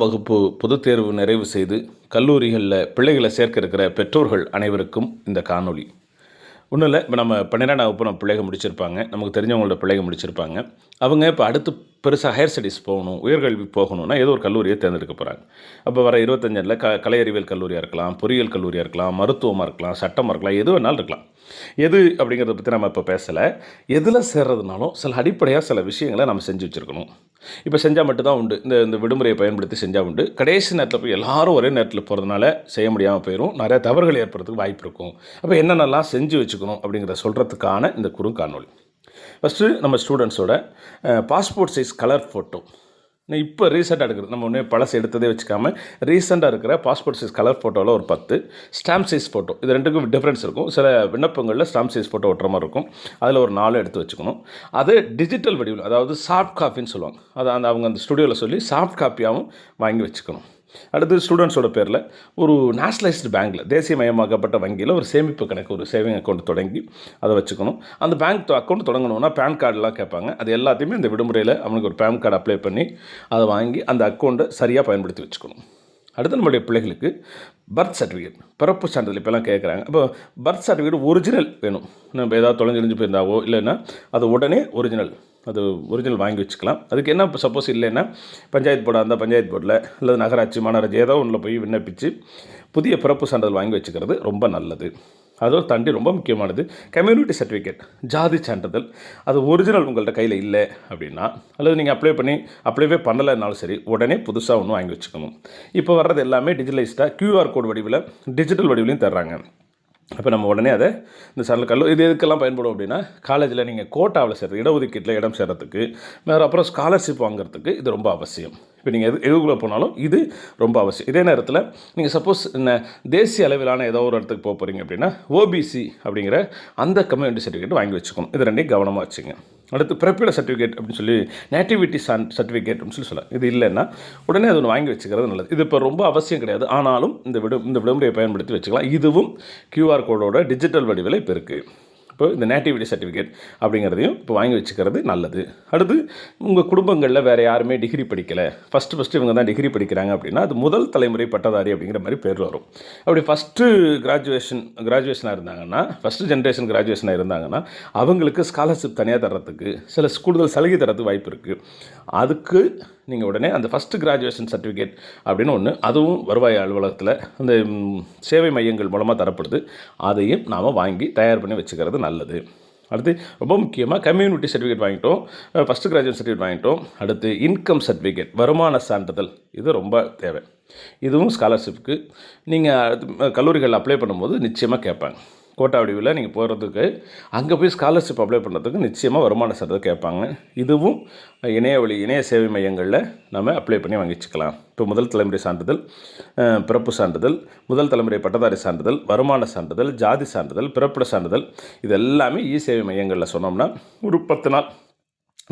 வகுப்பு பொதுத் தேர்வு நிறைவு செய்து கல்லூரிகளில் பிள்ளைகளை சேர்க்க இருக்கிற பெற்றோர்கள் அனைவருக்கும் இந்த காணொளி. ஒன்றும் இல்லை இப்போ நம்ம பன்னிரெண்டாம் வகுப்பு நம்ம பிள்ளைங்க முடிச்சிருப்பாங்க. நமக்கு தெரிஞ்சவங்களோட பிள்ளைங்க முடிச்சிருப்பாங்க. அவங்க இப்போ அடுத்து பெருசாக ஹையர் ஸ்டடீஸ் போகணும் உயர்கல்வி போகணும்னா ஏதோ ஒரு கல்லூரியை தேர்ந்தெடுக்க போகிறாங்க அப்போ வர இருபத்தஞ்சில் க கலை அறிவியல் கல்லூரியாக இருக்கலாம் பொறியியல் கல்லூரியாக இருக்கலாம் மருத்துவமாக இருக்கலாம் சட்டமாக இருக்கலாம் எது வேணாலும் இருக்கலாம். எது அப்படிங்கிறத பற்றி நம்ம இப்போ பேசலை. எதில் சேர்றதுனாலும் சில அடிப்படையாக சில விஷயங்களை நம்ம செஞ்சு வச்சுருக்கணும். இப்போ செஞ்சால் மட்டும்தான் உண்டு. இந்த இந்த விடுமுறையை பயன்படுத்தி செஞ்சால் உண்டு. கடைசி நேரத்தில் போய் எல்லாரும் ஒரே நேரத்தில் போகிறதுனால செய்ய முடியாமல் போயிடும் நிறையா தவறுகள் ஏற்படுறதுக்கு வாய்ப்பு இருக்கும். அப்போ என்னென்னலாம் செஞ்சு வச்சுக்கணும் அப்படிங்கிறத சொல்கிறதுக்கான இந்த குறுங்காணொலி. ஃபஸ்ட்டு நம்ம ஸ்டூடெண்ட்ஸோட பாஸ்போர்ட் சைஸ் கலர் ஃபோட்டோ இப்போ ரீசெண்டாக எடுக்கிறது. நம்ம ஒன்றே பழசு எடுத்ததே வச்சுக்காமல் ரீசெண்டாக இருக்கிற பாஸ்போர்ட் சைஸ் கலர் ஃபோட்டோவில் ஒரு பத்து ஸ்டாம்ப் சைஸ் ஃபோட்டோ இது ரெண்டுக்கும் டிஃப்ரென்ஸ் இருக்கும். சில விண்ணப்பங்களில் ஸ்டாம்ப் சைஸ் ஃபோட்டோ ஒட்டுற மாதிரி இருக்கும். அதில் ஒரு நாலு எடுத்து வச்சுக்கணும். அது டிஜிட்டல் வடிவில் அதாவது சாஃப்ட் காப்பின்னு சொல்லுவாங்க. அதை அந்த அவங்க அந்த ஸ்டுடியோவில் சொல்லி சாஃப்ட் காப்பியாகவும் வாங்கி வச்சுக்கணும். அடுத்து ஸ்டூடெண்ட்ஸோட பேரில் ஒரு நேஷ்னலைஸ்டு பேங்க்கில் தேசியமயமாக்கப்பட்ட வங்கியில் ஒரு சேமிப்பு கணக்கு ஒரு சேவிங் அக்கௌண்ட் தொடங்கி அதை வச்சுக்கணும். அந்த பேங்க் அக்கௌண்ட் தொடங்கணும்னா பேன் கார்டெலாம் கேட்பாங்க. அது எல்லாத்தையுமே இந்த விடுமுறையில் அவனுக்கு ஒரு பேன் கார்டு அப்ளை பண்ணி அதை வாங்கி அந்த அக்கௌண்ட்டை சரியாக பயன்படுத்தி வச்சுக்கணும். அடுத்து நம்மளுடைய பிள்ளைகளுக்கு பர்த் சர்டிஃபிகேட் பிறப்பு சான்றிதழ் இப்போலாம் கேட்குறாங்க அப்போ பர்த் சர்டிஃபிகேட் ஒரிஜினல் வேணும். நம்ம ஏதாவது தொலைஞ்சிழிஞ்சு போயிருந்தாவோ இல்லைன்னா அது உடனே ஒரிஜினல் அது ஒரிஜினல் வாங்கி வச்சுக்கலாம். அதுக்கு என்ன இப்போ சப்போஸ் இல்லைன்னா பஞ்சாயத்து போர்டாக இருந்தால் பஞ்சாயத்து போர்டில் அல்லது நகராட்சி மாநகராட்சி ஏதோ ஒன்றில் போய் விண்ணப்பித்து புதிய பிறப்பு சான்றிதழ் வாங்கி வச்சுக்கிறது ரொம்ப நல்லது. அதோடு தாண்டி ரொம்ப முக்கியமானது. கம்யூனிட்டி சர்டிஃபிகேட் ஜாதி சான்றிதழ். அது ஒரிஜினல் உங்கள்கிட்ட கையில் இல்லை அப்படின்னா அல்லது நீங்கள் அப்ளை பண்ணி அப்ளைவே பண்ணலைனாலும் சரி உடனே புதுசாக ஒன்று வாங்கி வச்சுக்கணும். இப்போ வர்றது எல்லாமே டிஜிட்டலைஸ்டாக க்யூஆர் கோட் வடிவில் டிஜிட்டல் வடிவிலையும் தர்றாங்க. அப்போ நம்ம உடனே அதை இந்த சரல கல்லூரி இது எதுக்கெல்லாம் பயன்படும் அப்படின்னா காலேஜில் நீங்கள் கோட்டாவில் சேர்றது இடஒதுக்கீட்டில் இடம் சேர்றதுக்கு வேறு அப்புறம் ஸ்காலர்ஷிப் வாங்குறதுக்கு இது ரொம்ப அவசியம். இப்போ நீங்கள் எது எதுக்குள்ளே போனாலும் இது ரொம்ப அவசியம். இதே நேரத்தில் நீங்கள் சப்போஸ் என்ன தேசிய அளவிலான ஏதோ ஒரு இடத்துக்கு போக போகிறீங்க அப்படின்னா ஓபிசி அப்படிங்கிற அந்த கம்யூனிட்டி சர்டிஃபிகேட் வாங்கி வச்சுக்கணும். இது ரெண்டையும் கவனமாக வச்சுங்க. அடுத்து பிறப்பிட சர்டிஃபிகேட் அப்படின்னு சொல்லி நேட்டிவிட்டி சான் சர்டிஃபிகேட் அப்படின்னு சொல்லி சொல்லலாம். இது இல்லைன்னா உடனே அது ஒன்று வாங்கி வச்சுக்கிறது நல்லது. இது இப்போ ரொம்ப அவசியம் கிடையாது. ஆனாலும் இந்த விடு இந்த விடுமுறையை பயன்படுத்தி வச்சுக்கலாம். இதுவும் கியூஆர் கோடோட டிஜிட்டல் வடிவில் இப்போ இருக்குது இப்போ இந்த நேட்டிவிட்டி சர்டிஃபிகேட் அப்படிங்கிறதையும் இப்போ வாங்கி வச்சுக்கிறது நல்லது. அடுத்து உங்கள் குடும்பங்களில் வேறு யாருமே டிகிரி படிக்கலை. ஃபஸ்ட்டு ஃபஸ்ட்டு இவங்க தான் டிகிரி படிக்கிறாங்க அப்படின்னா அது முதல் தலைமுறை பட்டதாரி அப்படிங்கிற மாதிரி பேர் வரும். அப்படி ஃபஸ்ட்டு கிராஜுவேஷன் கிராஜுவேஷனாக இருந்தாங்கன்னா ஃபஸ்ட்டு ஜென்ரேஷன் கிராஜுவேஷனாக இருந்தாங்கன்னா அவங்களுக்கு ஸ்காலர்ஷிப் தனியாக தர்றதுக்கு சில கூடுதல் சலுகை தரத்துக்கு வாய்ப்பு இருக்குது அதுக்கு நீங்கள் உடனே அந்த ஃபஸ்ட்டு கிராஜுவேஷன் சர்டிஃபிகேட் அப்படின்னு ஒன்று அதுவும் வருவாய் அலுவலகத்தில் அந்த சேவை மையங்கள் மூலமாக தரப்படுது. அதையும் நாம் வாங்கி தயார் பண்ணி வச்சுக்கிறது நல்லது. அடுத்து ரொம்ப முக்கியமாக கம்யூனிட்டி சர்டிஃபிகேட் வாங்கிட்டோம். ஃபஸ்ட்டு கிராஜுவேட் சர்டிஃபிகேட் வாங்கிட்டோம். அடுத்து இன்கம் சர்டிஃபிகேட் வருமான சான்றிதழ். இது ரொம்ப தேவை. இதுவும் ஸ்காலர்ஷிப்புக்கு நீங்கள் கல்லூரிகள் அப்ளை பண்ணும்போது நிச்சயமாக கேட்பாங்க. கோட்டா வடிவில் நீங்கள் போகிறதுக்கு அங்கே போய் ஸ்காலர்ஷிப் அப்ளை பண்ணுறதுக்கு நிச்சயமாக வருமான சான்றிதழ் கேட்பாங்க. இதுவும் இணைய வழி இணைய சேவை மையங்களில் நம்ம அப்ளை பண்ணி வாங்கி வச்சுக்கலாம் இப்போ முதல் தலைமுறை சான்றிதழ் பிறப்பு சான்றிதழ் முதல் தலைமுறை பட்டதாரி சான்றிதழ் வருமான சான்றிதழ் ஜாதி சான்றிதழ் பிறப்பிட சான்றிதழ் இது எல்லாமே இ சேவை மையங்களில் சொன்னோம்னா ஒரு பத்து நாள்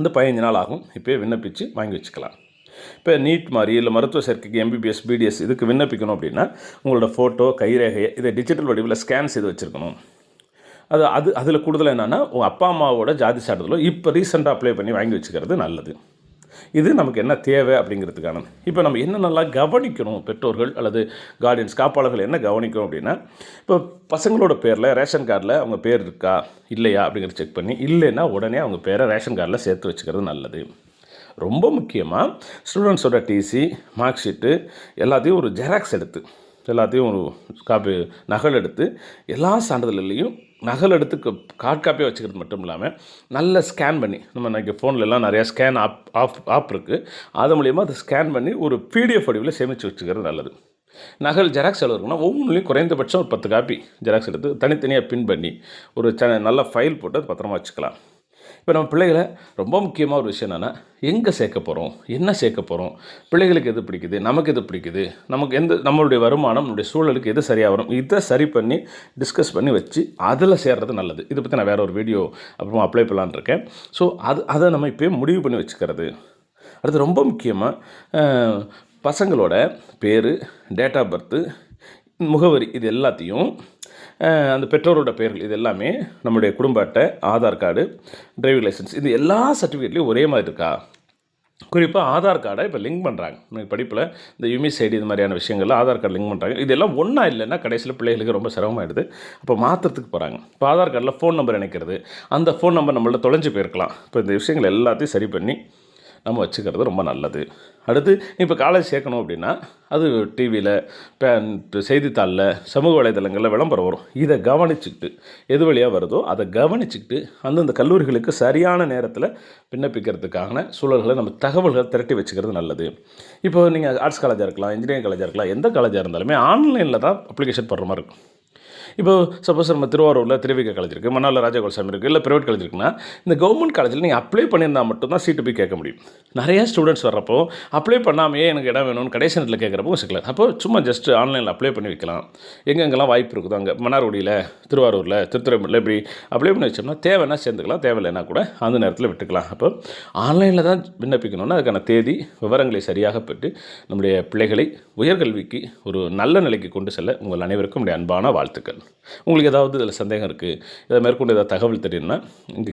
இந்த பதினஞ்சு நாள் ஆகும். இப்போயே விண்ணப்பித்து வாங்கி வச்சுக்கலாம். இப்போ நீட் மாதிரி இல்லை மருத்துவ சேர்க்கைக்கு எம்பிபிஎஸ் பிடிஎஸ் இதுக்கு விண்ணப்பிக்கணும் அப்படின்னா உங்களோட ஃபோட்டோ கைரேகையை இதை டிஜிட்டல் வடிவில் ஸ்கேன் செய்து வச்சுருக்கணும். அது அது அதில் கூடுதல் என்னென்னா உங்கள் அப்பா அம்மாவோட ஜாதி சான்றிதழோ இப்போ ரீசெண்டாக அப்ளை பண்ணி வாங்கி வச்சுக்கிறது நல்லது. இது நமக்கு என்ன தேவை அப்படிங்கிறதுக்கானது இப்போ நம்ம என்னென்னலாம் கவனிக்கணும்? பெற்றோர்கள் அல்லது கார்டியன்ஸ் காப்பாளர்கள் என்ன கவனிக்கணும் அப்படின்னா இப்போ பசங்களோட பேரில் ரேஷன் கார்டில் அவங்க பேர் இருக்கா? இல்லையா? அப்படிங்கிறத செக் பண்ணி இல்லைன்னா உடனே அவங்க பேரை ரேஷன் கார்டில் சேர்த்து வச்சுக்கிறது நல்லது. ரொம்ப முக்கியமாக ஸ்டூடெண்ட்ஸோட டிசி மார்க் ஷீட்டு எல்லாத்தையும் ஒரு ஜெராக்ஸ் எடுத்து எல்லாத்தையும் ஒரு காப்பி நகல் எடுத்து எல்லா சான்றிதழ்லையும் நகல் எடுத்து கார்ட் காப்பியாக வச்சுக்கிறது மட்டும் இல்லாமல் நல்ல ஸ்கேன் பண்ணி நம்ம இன்றைக்கி ஃபோன்லலாம் நிறையா ஸ்கேன் ஆப் ஆப் ஆப் இருக்குது அது மூலியமாக அதை ஸ்கேன் பண்ணி ஒரு பிடிஎஃப் வடிவில் சேமித்து வச்சுக்கிறது நல்லது. நகல் ஜெராக்ஸ் எவ்வளோ இருக்குன்னா ஒவ்வொன்றுலையும் குறைந்தபட்சம் ஒரு பத்து காப்பி ஜெராக்ஸ் எடுத்து தனித்தனியாக பின் பண்ணி ஒரு ச நல்ல ஃபைல் போட்டு அது பத்திரமா வச்சுக்கலாம். இப்போ நம்ம பிள்ளைகளை ரொம்ப முக்கியமாக ஒரு விஷயம் என்னென்னா எங்கே சேர்க்க போகிறோம்? என்ன சேர்க்க போகிறோம்? பிள்ளைகளுக்கு எது பிடிக்குது? நமக்கு எது பிடிக்குது? நமக்கு எந்த நம்மளுடைய வருமானம் நம்மளுடைய சூழலுக்கு எது சரியாக வரும்? இதை சரி பண்ணி டிஸ்கஸ் பண்ணி வச்சு அதில் சேர்றது நல்லது. இதை பற்றி நான் வேறு ஒரு வீடியோ அப்புறமா அப்ளை பண்ணலான்னு இருக்கேன். ஸோ அது அதை நம்ம இப்போயே முடிவு பண்ணி வச்சுக்கிறது. அடுத்து ரொம்ப முக்கியமாக பசங்களோட பேர் டேட் ஆஃப் பர்த்து முகவரி இது எல்லாத்தையும் அந்த பெற்றோரோட பெயர்கள் இது எல்லாமே நம்முடைய குடும்ப அட்டை ஆதார் கார்டு டிரைவிங் லைசன்ஸ் இது எல்லா சர்டிஃபிகேட்லேயும் ஒரே மாதிரி இருக்கா? குறிப்பாக ஆதார் கார்டை இப்போ லிங்க் பண்ணுறாங்க இன்னைக்கு படிப்பில் இந்த யுமிஸ் ஐடி இது மாதிரியான விஷயங்கள்ல ஆதார் கார்டு லிங்க் பண்ணுறாங்க இதெல்லாம் ஒன்றா இல்லைன்னா கடைசியில் பிள்ளைகளுக்கு ரொம்ப சிரமமாயிடுது. அப்போ மாற்றுறதுக்கு போகிறாங்க இப்போ ஆதார் கார்டில் ஃபோன் நம்பர் இணைக்கிறது. அந்த ஃபோன் நம்பர் நம்மள்ட்ட தொலைஞ்சு போயிருக்கலாம். இப்போ இந்த விஷயங்கள் எல்லாத்தையும் சரி பண்ணி நம்ம வச்சுக்கிறது ரொம்ப நல்லது. அடுத்து இப்போ காலேஜ் சேர்க்கணும் அப்படின்னா அது டிவியில் செய்தித்தாளில் சமூக வலைதளங்களில் விளம்பரம் வரும். இதை கவனிச்சுக்கிட்டு எது வழியாக வருதோ அதை கவனிச்சுக்கிட்டு அந்தந்த கல்லூரிகளுக்கு சரியான நேரத்தில் விண்ணப்பிக்கிறதுக்கான சூழல்களை நம்ம தகவல்களை திரட்டி வச்சுக்கிறது நல்லது. இப்போ நீங்கள் ஆர்ட்ஸ் காலேஜாக இருக்கலாம் இன்ஜினியரிங் காலேஜாக இருக்கலாம் எந்த காலேஜாக இருந்தாலுமே ஆன்லைனில் தான் அப்ளிகேஷன் போடுற மாதிரி இருக்கும். இப்போ சப்போஸ் நம்ம திருவாரூரில் திருவிக காலேஜ் இருக்குது மன்னாரில் ராஜகோல்சாமி இருக்குது இல்லை ப்ரைவேட் காலேஜ் இருக்குன்னா இந்த கவர்மெண்ட் காலேஜில் நீங்கள் அப்ளை பண்ணியிருந்தால் மட்டும்தான் சீட்டு போய் கேட்க முடியும். நிறையா ஸ்டூடெண்ட்ஸ் வர்றப்போ அப்ளை பண்ணாமையே எனக்கு இடம் வேணும்னு கடைசி நேரத்தில் கேட்குறப்போ சிக்கல. அப்போ சும்மா ஜஸ்ட் ஆன்லைனில் அப்ளை பண்ணி வைக்கலாம். எங்கெங்கெல்லாம் வாய்ப்பு இருக்குதோ அங்கே மன்னார்குடியில் திருவாரூரில் திருத்துறைப்பூரில் இப்படி அப்ளை பண்ணி வச்சோம்னா தேவைன்னா சேர்ந்துக்கலாம் தேவையில்லைன்னா கூட அந்த நேரத்தில் விட்டுக்கலாம். அப்போ ஆன்லைனில் தான் விண்ணப்பிக்கணும்னா அதுக்கான தேதி விவரங்களை சரியாக பெற்று நம்முடைய பிள்ளைகளை உயர்கல்விக்கு ஒரு நல்ல நிலைக்கு கொண்டு செல்ல உங்கள் அனைவருக்கும் என்னுடைய அன்பான வாழ்த்துக்கள். உங்களுக்கு ஏதாவது இதில் சந்தேகம் இருக்குது இதை மேற்கொண்டு ஏதாவது தகவல் தெரியும்னா இங்கே